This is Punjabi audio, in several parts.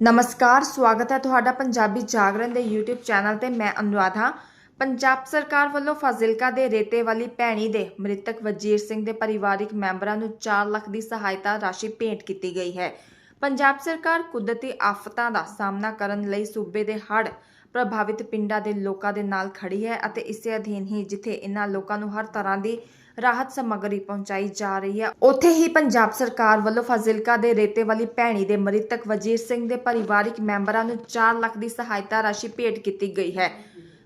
ਨਮਸਕਾਰ, ਸਵਾਗਤ ਹੈ ਤੁਹਾਡਾ ਪੰਜਾਬੀ ਜਾਗਰਣ ਦੇ YouTube ਚੈਨਲ ਤੇ। ਮੈਂ ਅਨੁਰਾਧ। ਹਾਂ ਪੰਜਾਬ ਸਰਕਾਰ ਵੱਲੋਂ ਫਾਜ਼ਿਲਕਾ ਦੇ ਰੇਤੇ ਵਾਲੀ ਭੈਣੀ ਦੇ ਮ੍ਰਿਤਕ ਵਜੀਰ ਸਿੰਘ ਦੇ ਪਰਿਵਾਰਿਕ ਮੈਂਬਰਾਂ ਨੂੰ 4 ਲੱਖ ਦੀ ਸਹਾਇਤਾ ਰਾਸ਼ੀ ਭੇਂਟ ਕੀਤੀ ਗਈ ਹੈ। ਪੰਜਾਬ ਸਰਕਾਰ ਕੁਦਰਤੀ ਆਫਤਾਂ ਦਾ ਸਾਹਮਣਾ ਕਰਨ ਲਈ ਸੂਬੇ ਦੇ ਹੜ੍ਹ ਪ੍ਰਭਾਵਿਤ ਪਿੰਡਾਂ ਦੇ ਲੋਕਾਂ ਦੇ ਨਾਲ ਖੜੀ ਹੈ ਅਤੇ ਇਸੇ ਅਧੀਨ ਹੀ ਜਿੱਥੇ ਇਹਨਾਂ ਲੋਕਾਂ ਨੂੰ ਹਰ ਤਰ੍ਹਾਂ ਦੀ ਰਾਹਤ ਸਮੱਗਰੀ ਪਹੁੰਚਾਈ ਜਾ ਰਹੀ ਹੈ। ਉੱਥੇ ਹੀ ਪੰਜਾਬ ਸਰਕਾਰ ਵੱਲੋਂ ਫਾਜ਼ਿਲਕਾ ਦੇ ਰੇਤੇ ਵਾਲੀ ਭੈਣੀ ਦੇ ਮ੍ਰਿਤਕ ਵਜੀਰ ਸਿੰਘ ਦੇ ਪਰਿਵਾਰਿਕ ਮੈਂਬਰਾਂ ਨੂੰ 4 ਲੱਖ ਦੀ ਸਹਾਇਤਾ ਰਾਸ਼ੀ ਭੇਟ ਕੀਤੀ ਗਈ ਹੈ।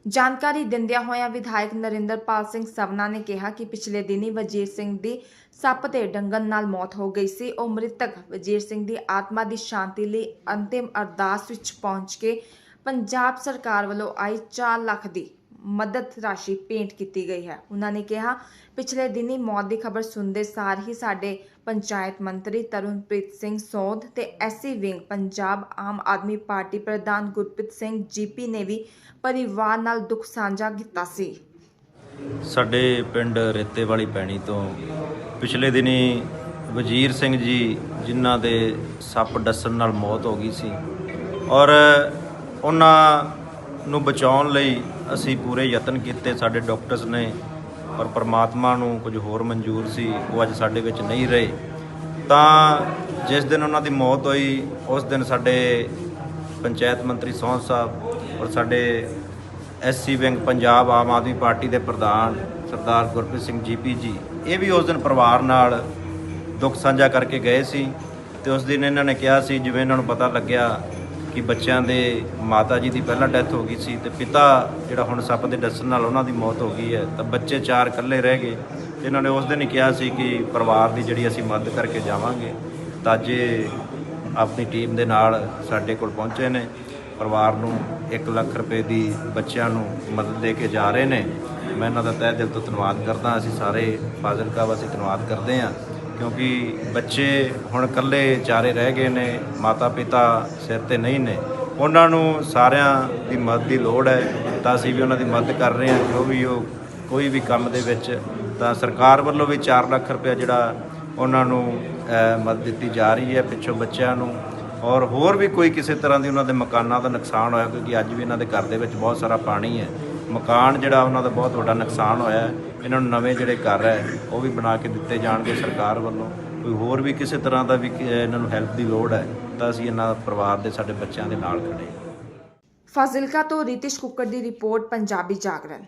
ਜਾਣਕਾਰੀ ਦਿੰਦਿਆਂ ਹੋਇਆਂ ਵਿਧਾਇਕ ਨਰਿੰਦਰਪਾਲ ਸਿੰਘ ਸਵਨਾ ਨੇ ਕਿਹਾ ਕਿ ਪਿਛਲੇ ਦਿਨੀ ਵਜੀਰ ਸਿੰਘ ਦੀ ਸੱਪ ਤੇ ਡੰਗਣ ਨਾਲ ਮੌਤ ਹੋ ਗਈ ਸੀ। ਉਹ ਮ੍ਰਿਤਕ ਵਜੀਰ ਸਿੰਘ ਦੀ ਆਤਮਾ ਦੀ ਸ਼ਾਂਤੀ ਲਈ ਅੰਤਿਮ ਅਰਦਾਸ ਵਿੱਚ ਪਹੁੰਚ ਕੇ ਪੰਜਾਬ ਸਰਕਾਰ ਵੱਲੋਂ ਆਈ 4 ਲੱਖ ਦੀ ਮਦਦ ਰਾਸ਼ੀ ਭੇਂਟ ਕੀਤੀ ਗਈ ਹੈ। ਉਹਨਾਂ ਨੇ ਕਿਹਾ, ਪਿਛਲੇ ਦਿਨੀ ਮੌਤ ਦੀ ਖਬਰ ਸੁਣਦੇ ਸਾਰ ਹੀ ਸਾਡੇ ਪੰਚਾਇਤ ਮੰਤਰੀ ਤਰੁਣਪ੍ਰੀਤ ਸਿੰਘ ਸੋਧ ਤੇ SC wing, Punjab Aam Aadmi party ਪ੍ਰਧਾਨ ਗੁਰਪ੍ਰੀਤ ਸਿੰਘ ਜੀਪੀ ਨੇ ਵੀ ਪਰਿਵਾਰ ਨਾਲ ਦੁੱਖ ਸਾਂਝਾ ਕੀਤਾ ਸੀ। ਸਾਡੇ ਪਿੰਡ ਰੇਤੇ ਵਾਲੀ ਪੈਣੀ ਤੋਂ ਪਿਛਲੇ ਦਿਨੀ ਵਜੀਰ ਸਿੰਘ ਜੀ ਜਿਨ੍ਹਾਂ ਦੇ ਸੱਪ ਡੱਸਣ ਨਾਲ ਮੌਤ ਹੋ ਗਈ ਸੀ ਔਰ ਉਹਨਾਂ ਨੂੰ ਬਚਾਉਣ ਲਈ ਅਸੀਂ ਪੂਰੇ ਯਤਨ ਕੀਤੇ, ਸਾਡੇ ਡਾਕਟਰਸ ਨੇ, ਪਰ ਪਰਮਾਤਮਾ ਨੂੰ ਕੁਝ ਹੋਰ ਮਨਜ਼ੂਰ ਸੀ, ਉਹ ਅੱਜ ਸਾਡੇ ਵਿੱਚ ਨਹੀਂ ਰਹੇ। ਤਾਂ ਜਿਸ ਦਿਨ ਉਹਨਾਂ ਦੀ ਮੌਤ ਹੋਈ, ਉਸ ਦਿਨ ਸਾਡੇ ਪੰਚਾਇਤ ਮੰਤਰੀ ਸੋਹਣ ਸਾਹਿਬ ਔਰ ਸਾਡੇ SC wing Punjab Aam Aadmi party ਦੇ ਪ੍ਰਧਾਨ ਸਰਦਾਰ ਗੁਰਪ੍ਰੀਤ ਸਿੰਘ ਜੀਪੀ ਜੀ, ਇਹ ਵੀ ਉਸ ਦਿਨ ਪਰਿਵਾਰ ਨਾਲ ਦੁੱਖ ਸਾਂਝਾ ਕਰਕੇ ਗਏ ਸੀ ਤੇ ਉਸ ਦਿਨ ਇਹਨਾਂ ਨੇ ਕਿਹਾ ਸੀ, ਜਿਵੇਂ ਇਹਨਾਂ ਨੂੰ ਪਤਾ ਲੱਗਿਆ ਕਿ ਬੱਚਿਆਂ ਦੇ ਮਾਤਾ ਜੀ ਦੀ ਪਹਿਲਾਂ ਡੈਥ ਹੋ ਗਈ ਸੀ ਤੇ ਪਿਤਾ ਜਿਹੜਾ ਹੁਣ ਸੱਪ ਦੇ ਡਸਣ ਨਾਲ ਉਹਨਾਂ ਦੀ ਮੌਤ ਹੋ ਗਈ ਹੈ, ਤਾਂ ਬੱਚੇ ਚਾਰ ਇਕੱਲੇ ਰਹਿ ਗਏ। ਤੇ ਇਹਨਾਂ ਨੇ ਉਸ ਦਿਨ ਹੀ ਕਿਹਾ ਸੀ ਕਿ ਪਰਿਵਾਰ ਦੀ ਜਿਹੜੀ ਅਸੀਂ ਮਦਦ ਕਰਕੇ ਜਾਵਾਂਗੇ, ਤਾਂ ਜੇ ਆਪਣੀ ਟੀਮ ਦੇ ਨਾਲ ਸਾਡੇ ਕੋਲ ਪਹੁੰਚੇ ਨੇ। ਪਰਿਵਾਰ ਨੂੰ 1 ਲੱਖ ਰੁਪਏ ਦੀ ਬੱਚਿਆਂ ਨੂੰ ਮਦਦ ਦੇ ਕੇ ਜਾ ਰਹੇ ਨੇ। ਮੈਂ ਇਹਨਾਂ ਦਾ ਤਹਿ ਦਿਲ ਤੋਂ ਧੰਨਵਾਦ ਕਰਦਾ। ਅਸੀਂ ਸਾਰੇ ਫਾਜ਼ਿਲਕਾ ਵਾਸੀ ਧੰਨਵਾਦ ਕਰਦੇ ਹਾਂ। ਕਿਉਂਕਿ ਬੱਚੇ ਹੁਣ ਇਕੱਲੇ ਚਾਰੇ ਰਹਿ ਗਏ ਨੇ ਮਾਤਾ ਪਿਤਾ ਸਿਰ ਤੇ ਨਹੀਂ ਨੇ। ਉਹਨਾਂ ਨੂੰ ਸਾਰਿਆਂ ਦੀ ਮਦਦ ਦੀ ਲੋੜ ਹੈ, ਤਾਂ ਅਸੀਂ ਵੀ ਉਹਨਾਂ ਦੀ ਮਦਦ ਕਰ ਰਹੇ ਹਾਂ। ਜੋ ਵੀ ਉਹ ਕੋਈ ਵੀ ਕੰਮ ਦੇ ਵਿੱਚ, ਤਾਂ ਸਰਕਾਰ ਵੱਲੋਂ ਵੀ 4 ਲੱਖ ਰੁਪਏ ਜਿਹੜਾ ਉਹਨਾਂ ਨੂੰ ਮਦਦ ਦਿੱਤੀ ਜਾ ਰਹੀ ਹੈ ਪਿੱਛੋਂ ਬੱਚਿਆਂ ਨੂੰ। ਔਰ ਹੋਰ ਵੀ ਕੋਈ ਕਿਸੇ ਤਰ੍ਹਾਂ ਦੀ ਉਹਨਾਂ ਦੇ ਮਕਾਨਾਂ ਦਾ ਨੁਕਸਾਨ ਹੋਇਆ, ਕਿਉਂਕਿ ਅੱਜ ਵੀ ਇਹਨਾਂ ਦੇ ਘਰ ਦੇ ਵਿੱਚ ਬਹੁਤ ਸਾਰਾ ਪਾਣੀ ਹੈ। ਮਕਾਨ ਜਿਹੜਾ ਉਹਨਾਂ ਦਾ ਬਹੁਤ ਵੱਡਾ ਨੁਕਸਾਨ ਹੋਇਆ ਹੈ। ਇਹਨਾਂ ਨੂੰ ਨਵੇਂ ਜਿਹੜੇ ਘਰ ਹੈ, ਉਹ ਵੀ ਬਣਾ ਕੇ ਦਿੱਤੇ ਜਾਣਗੇ ਸਰਕਾਰ ਵੱਲੋਂ। ਕੋਈ ਹੋਰ ਵੀ ਕਿਸੇ ਤਰ੍ਹਾਂ ਦਾ ਵੀ ਇਹਨਾਂ ਨੂੰ ਹੈਲਪ ਦੀ ਲੋੜ ਹੈ, ਤਾਂ ਅਸੀਂ ਇਹਨਾਂ ਪਰਿਵਾਰ ਦੇ ਸਾਡੇ ਬੱਚਿਆਂ ਦੇ ਨਾਲ ਖੜੇ ਫਾਜ਼ਿਲਕਾ ਤੋਂ ਰਿਤਿਸ਼ ਕੁੱਕਰ ਦੀ ਰਿਪੋਰਟ, ਪੰਜਾਬੀ ਜਾਗਰਣ।